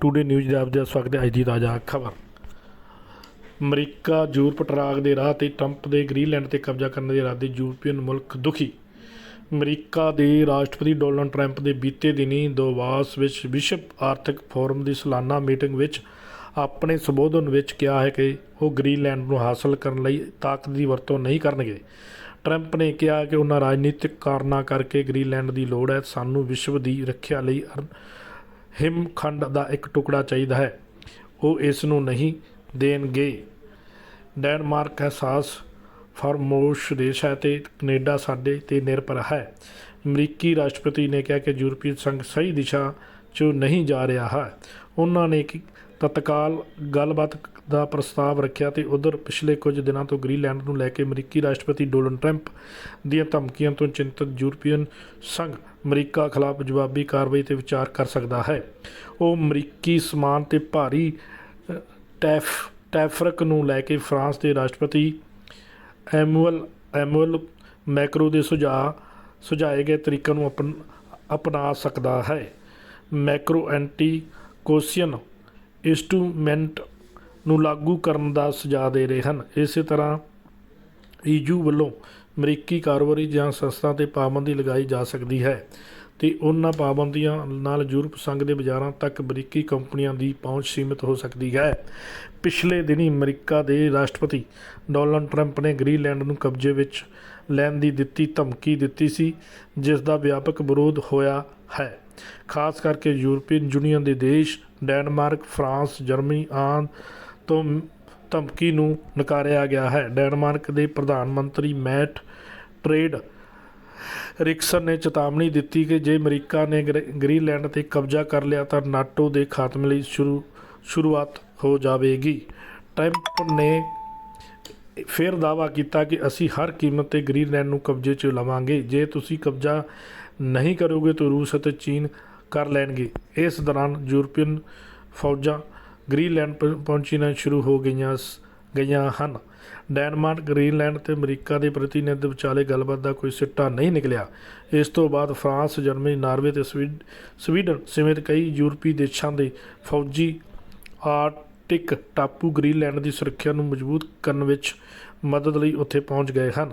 Today news ਦੇ ਆਪ ਦਾ ਸਵਾਗਤ ਹੈ ਅੱਜ ਦੀ ਤਾਜ਼ਾ ਖਬਰ। ਅਮਰੀਕਾ ਯੂਰਪ ਟਰਾਕ ਦੇ ਰਾਹ ਤੇ ਟਰੰਪ ਦੇ ਗ੍ਰੀਨਲੈਂਡ ਤੇ ਕਬਜ਼ਾ ਕਰਨ ਦੇ ਇਰਾਦੇ ਯੂਰਪੀਅਨ ਮੁਲਕ ਦੁਖੀ। ਅਮਰੀਕਾ ਦੇ ਰਾਸ਼ਟਰਪਤੀ ਡੋਨਲਡ ਟਰੰਪ ਦੇ ਬੀਤੇ ਦਿਨੀ ਦੋਵਾਸ ਵਿੱਚ ਵਿਸ਼ਵ ਆਰਥਿਕ ਫੋਰਮ ਦੀ ਸਾਲਾਨਾ ਮੀਟਿੰਗ ਵਿੱਚ ਆਪਣੇ ਸੰਬੋਧਨ ਵਿੱਚ ਕਿਹਾ ਹੈ ਕਿ ਉਹ ਗ੍ਰੀਨਲੈਂਡ ਨੂੰ ਹਾਸਲ ਕਰਨ ਲਈ ਤਾਕਤ ਦੀ ਵਰਤੋਂ ਨਹੀਂ ਕਰਨਗੇ। ਟਰੰਪ ਨੇ ਕਿਹਾ ਕਿ ਉਹਨਾਂ ਰਾਜਨੀਤਿਕ ਕਾਰਨਾਂ ਕਰਕੇ ਗ੍ਰੀਨਲੈਂਡ ਦੀ ਲੋੜ ਹੈ ਸਾਨੂੰ ਵਿਸ਼ਵ ਦੀ ਰੱਖਿਆ ਲਈ ਹਿਮਖੰਡ ਦਾ ਇੱਕ ਟੁਕੜਾ ਚਾਹੀਦਾ ਹੈ। ਉਹ ਇਸ ਨੂੰ ਨਹੀਂ ਦੇਣਗੇ। ਡੈਨਮਾਰਕ ਅਹਿਸਾਸ ਫਾਰਮੋਸ਼ ਦੇਸ਼ ਹੈ ਤੇ ਕੈਨੇਡਾ ਸਾਡੇ ਤੇ ਨਿਰਭਰ ਹੈ। ਅਮਰੀਕੀ ਰਾਸ਼ਟਰਪਤੀ ਨੇ ਕਿਹਾ ਕਿ ਯੂਰਪੀ ਸੰਘ ਸਹੀ ਦਿਸ਼ਾ 'ਚ ਨਹੀਂ ਜਾ ਰਿਹਾ ਹੈ। ਉਹਨਾਂ ਨੇ ਕਿ ਤਤਕਾਲ ਗੱਲਬਾਤ ਦਾ ਪ੍ਰਸਤਾਵ ਰੱਖਿਆ ਤੇ ਉਧਰ ਪਿਛਲੇ ਕੁਝ ਦਿਨਾਂ ਤੋਂ ਗ੍ਰੀਨਲੈਂਡ ਨੂੰ ਲੈ ਕੇ ਅਮਰੀਕੀ ਰਾਸ਼ਟਰਪਤੀ ਡੋਨਲਡ ਟਰੰਪ ਦੀਆਂ ਧਮਕੀਆਂ ਤੋਂ ਚਿੰਤਤ ਯੂਰਪੀਅਨ ਸੰਘ ਅਮਰੀਕਾ ਖਿਲਾਫ ਜਵਾਬੀ ਕਾਰਵਾਈ ਤੇ ਵਿਚਾਰ ਕਰ ਸਕਦਾ ਹੈ। ਉਹ ਅਮਰੀਕੀ ਸਮਾਨ ਤੇ ਭਾਰੀ ਟੈਫ, ਟੈਫਰਕ ਨੂੰ ਲੈ ਕੇ ਫਰਾਂਸ ਦੇ ਰਾਸ਼ਟਰਪਤੀ ਐਮੂਅਲ ਐਮੂਅਲ ਮੈਕਰੋ ਦੇ ਸੁਝਾਅ ਸੁਝਾਏ ਗਏ ਤਰੀਕਾਂ ਨੂੰ ਅਪਣ ਅਪਣਾ ਸਕਦਾ ਹੈ। ਮੈਕਰੋ ਐਂਟੀ ਕੋਸੀਅਨ ਇੰਸਟਰੂਮੈਂਟ ਨੂੰ ਲਾਗੂ ਕਰਨ ਦਾ ਸੁਝਾਅ ਦੇ ਰਹੇ ਹਨ। ਇਸੇ ਤਰ੍ਹਾਂ ਈਯੂ ਵੱਲੋਂ ਅਮਰੀਕੀ ਕਾਰੋਬਾਰੀ ਜਾਂ ਸੰਸਥਾ ਤੇ ਪਾਬੰਦੀ ਲਗਾਈ ਜਾ ਸਕਦੀ ਹੈ ਤੇ ਉਹਨਾਂ ਪਾਬੰਦੀਆਂ ਨਾਲ ਯੂਰਪ ਸੰਘ ਦੇ ਬਾਜ਼ਾਰਾਂ ਤੱਕ ਅਮਰੀਕੀ ਕੰਪਨੀਆਂ ਦੀ ਪਹੁੰਚ ਸੀਮਿਤ ਹੋ ਸਕਦੀ ਹੈ। ਪਿਛਲੇ ਦਿਨੀ ਅਮਰੀਕਾ ਦੇ ਰਾਸ਼ਟਰਪਤੀ ਡੋਨਲਡ ਟਰੰਪ ਨੇ ਗ੍ਰੀਨਲੈਂਡ ਨੂੰ ਕਬਜ਼ੇ ਵਿੱਚ ਲੈਣ ਦੀ ਦਿੱਤੀ ਧਮਕੀ ਦਿੱਤੀ ਸੀ, ਜਿਸ ਦਾ ਵਿਆਪਕ ਵਿਰੋਧ ਹੋਇਆ ਹੈ। ਖਾਸ ਕਰਕੇ ਯੂਰਪੀਅਨ ਯੂਨੀਅਨ ਦੇ ਦੇਸ਼, ਡੈਨਮਾਰਕ, ਫਰਾਂਸ, ਜਰਮਨੀ ਆਦਿ ਤੋਂ ਧਮਕੀ ਨੂੰ ਨਕਾਰਿਆ ਗਿਆ ਹੈ। ਡੈਨਮਾਰਕ ਦੇ ਪ੍ਰਧਾਨ ਮੰਤਰੀ ਮੈਟ ਟ੍ਰੇਡ ਰਿਕਸਨ ਨੇ ਚੇਤਾਵਨੀ ਦਿੱਤੀ ਕਿ ਜੇ ਅਮਰੀਕਾ ਨੇ ਗ੍ਰੀ- ਗ੍ਰੀਨਲੈਂਡ ਤੇ ਕਬਜ਼ਾ ਕਰ ਲਿਆ ਤਾਂ ਨਾਟੋ ਦੇ ਖਾਤਮੇ ਲਈ ਸ਼ੁਰੂ, ਸ਼ੁਰੂਆਤ ਹੋ ਜਾਵੇਗੀ। ਟਰੰਪ ਨੇ ਫਿਰ ਦਾਅਵਾ ਕੀਤਾ ਕਿ ਅਸੀਂ ਹਰ ਕੀਮਤ ਤੇ ਗ੍ਰੀਨਲੈਂਡ ਨੂੰ ਕਬਜ਼ੇ 'ਚ ਲਵਾਂਗੇ। ਜੇ ਤੁਸੀਂ ਕਬਜ਼ਾ ਨਹੀਂ ਕਰੋਗੇ ਤਾਂ ਰੂਸ ਅਤੇ ਚੀਨ ਕਰ ਲੈਣਗੇ। ਇਸ ਦੌਰਾਨ ਯੂਰਪੀਅਨ ਫੌਜਾਂ ਗ੍ਰੀਨਲੈਂਡ ਪ- ਪਹੁੰਚਣਾ ਸ਼ੁਰੂ ਹੋ ਗਈਆਂ ਸ- ਗਈਆਂ ਹਨ। ਡੈਨਮਾਰਕ, ਗ੍ਰੀਨਲੈਂਡ ਤੇ ਅਮਰੀਕਾ ਦੇ ਪ੍ਰਤੀਨਿਧ ਵਿਚਾਲੇ ਗੱਲਬਾਤ ਦਾ ਕੋਈ ਸਿੱਟਾ ਨਹੀਂ ਨਿਕਲਿਆ। ਇਸ ਤੋਂ ਬਾਅਦ ਫਰਾਂਸ, ਜਰਮਨੀ, ਨਾਰਵੇ ਤੇ ਸਵੀਡ- ਸਵੀਡਨ ਸਮੇਤ ਕਈ ਯੂਰਪੀ ਦੇਸ਼ਾਂ ਦੇ ਫੌਜੀ ਆਰਟਿਕ ਟਾਪੂ ਗ੍ਰੀਨਲੈਂਡ ਦੀ ਸੁਰੱਖਿਆ ਨੂੰ ਮਜ਼ਬੂਤ ਕਰਨ ਵਿੱਚ ਮਦਦ ਲਈ ਉੱਥੇ ਪਹੁੰਚ ਗਏ ਹਨ।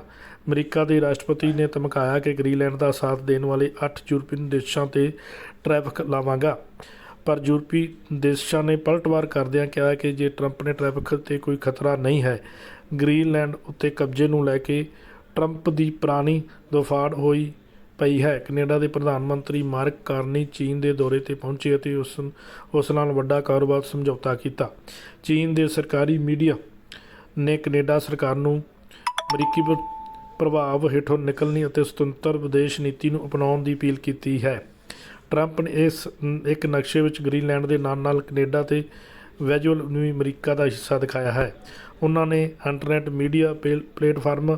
ਅਮਰੀਕਾ ਦੇ ਰਾਸ਼ਟਰਪਤੀ ਨੇ ਧਮਕਾਇਆ ਕਿ ਗ੍ਰੀਨਲੈਂਡ ਦਾ ਸਾਥ ਦੇਣ ਵਾਲੇ 8 ਯੂਰਪੀਅਨ ਦੇਸ਼ਾਂ ਤੇ ਟ੍ਰੈਫਿਕ ਲਾਵਾਂਗਾ। ਪਰ ਯੂਰਪੀ ਦੇਸ਼ਾਂ ਨੇ ਪਲਟਵਾਰ ਕਰਦਿਆਂ ਕਿਹਾ ਕਿ ਜੇ ਟਰੰਪ ਨੇ ਟ੍ਰੈਫਿਕ ਤੇ ਕੋਈ ਖਤਰਾ ਨਹੀਂ ਹੈ, ਗ੍ਰੀਨਲੈਂਡ ਉੱਤੇ ਕਬਜ਼ੇ ਨੂੰ ਲੈ ਕੇ ਟਰੰਪ ਦੀ ਪੁਰਾਣੀ ਦਫਾੜ ਹੋਈ ਪਈ ਹੈ। ਕੈਨੇਡਾ ਦੇ ਪ੍ਰਧਾਨ ਮੰਤਰੀ ਮਾਰਕ ਕਾਰਨੀ ਚੀਨ ਦੇ ਦੌਰੇ ਤੇ ਪਹੁੰਚੇ ਅਤੇ ਉਸ ਉਸ ਨਾਲ ਵੱਡਾ ਕਾਰੋਬਾਰ ਸਮਝੌਤਾ ਕੀਤਾ। ਚੀਨ ਦੇ ਸਰਕਾਰੀ ਮੀਡੀਆ ਨੇ ਕੈਨੇਡਾ ਸਰਕਾਰ ਨੂੰ ਅਮਰੀਕੀ ਪ੍ਰਭਾਵ ਹੇਠੋਂ ਨਿਕਲਣੀ ਅਤੇ ਸੁਤੰਤਰ ਵਿਦੇਸ਼ ਨੀਤੀ ਨੂੰ ਅਪਣਾਉਣ ਦੀ ਅਪੀਲ ਕੀਤੀ ਹੈ। ਟਰੰਪ ਨੇ ਇਸ ਇੱਕ ਨਕਸ਼ੇ ਵਿੱਚ ਗ੍ਰੀਨਲੈਂਡ ਦੇ ਨਾਲ ਨਾਲ ਕੈਨੇਡਾ ਤੇ ਵੈਜੂਅਲ ਨੂੰ ਅਮਰੀਕਾ ਦਾ ਹਿੱਸਾ ਦਿਖਾਇਆ ਹੈ। ਉਹਨਾਂ ਨੇ ਇੰਟਰਨੈਟ ਮੀਡੀਆ ਪੇਲ- ਪਲੇਟਫਾਰਮ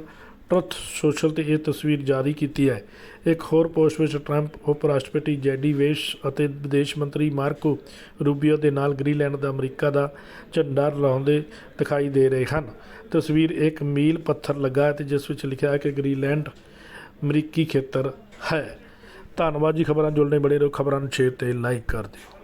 ਟਰੁਥ ਸੋਸ਼ਲ ਤੇ ਇਹ ਤਸਵੀਰ ਜਾਰੀ ਕੀਤੀ ਹੈ। ਇੱਕ ਹੋਰ ਪੋਸਟ ਵਿੱਚ ਟਰੰਪ ਉਪ ਰਾਸ਼ਟਰਪਤੀ ਜੈਡੀ ਵੇਸ਼ ਅਤੇ ਵਿਦੇਸ਼ ਮੰਤਰੀ ਮਾਰਕੋ ਰੂਬੀਓ ਦੇ ਨਾਲ ਗ੍ਰੀਨਲੈਂਡ ਦਾ ਅਮਰੀਕਾ ਦਾ ਝੰਡਾ ਲਾਉਂਦੇ ਦਿਖਾਈ ਦੇ ਰਹੇ ਹਨ। ਤਸਵੀਰ ਇੱਕ ਮੀਲ ਪੱਥਰ ਲੱਗਾ ਹੈ ਤੇ ਜਿਸ ਵਿੱਚ ਲਿਖਿਆ ਹੈ ਕਿ ਗ੍ਰੀਨਲੈਂਡ ਅਮਰੀਕੀ ਖੇਤਰ ਹੈ। ਧੰਨਵਾਦ ਜੀ ਖਬਰਾਂ ਜੁੜਨੇ ਬੜੇ ਰਹੋ, ਖਬਰਾਂ ਨੂੰ ਸ਼ੇਅਰ ਤੇ ਲਾਈਕ ਕਰ ਦਿਓ।